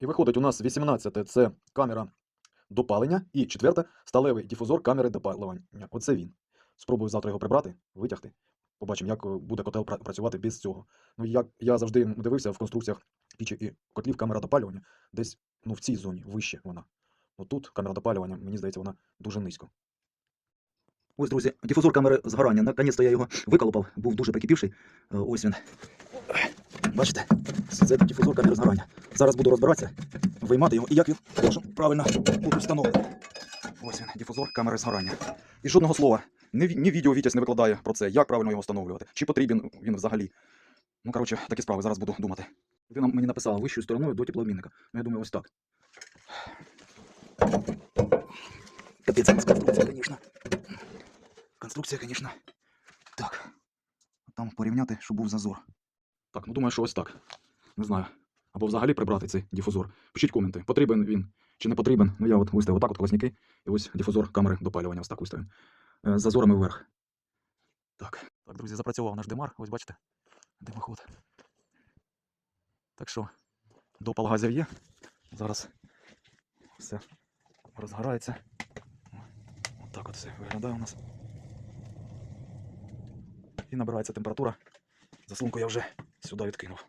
І виходить, у нас 18 це камера допалення, і четверте сталевий дифузор камери допалювання. Оце він. Спробую завтра його прибрати, витягти. Побачимо, як е, буде котел працювати без цього. Ну, як я завжди дивився в конструкціях пічі і котлів камера допалювання, десь ну, в цій зоні, вище вона. Ну тут камера допалювання, мені здається, вона дуже низько. Ось, друзі, дифузор камери згорання. Наконець-то я його виколупав, був дуже прикипівший. Е, Ось він. Бачите? Це дифузор камери згорання. Зараз буду розбиратися, виймати його і як він правильно бути встановлений. Ось він, дифузор камери згорання. І жодного слова. Ні, ні відео Вітязь не викладає про це, як правильно його встановлювати, чи потрібен він взагалі. Ну, коротше, такі справи, зараз буду думати. Ти нам мені написала вищою стороною до теплообмінника. Ну, я думаю, ось так. Капець, конструкція, звісно. Конструкція, звісно. Так. Там порівняти, щоб був зазор. Так, ну думаю, що ось так. Не знаю. Або взагалі прибрати цей дифузор. Пишіть коменти, потрібен він чи не потрібен. Ну я от виставив отак от колосники, і ось дифузор камери допалювання, ось так виставив. Е, З зазорами вверх. Так. Так, друзі, запрацював наш димар. Ось бачите, димоход. Так що, допал газів є. Зараз все розгорається. Отак от все виглядає у нас. І набирається температура. Заслонку я вже сюди відкинув.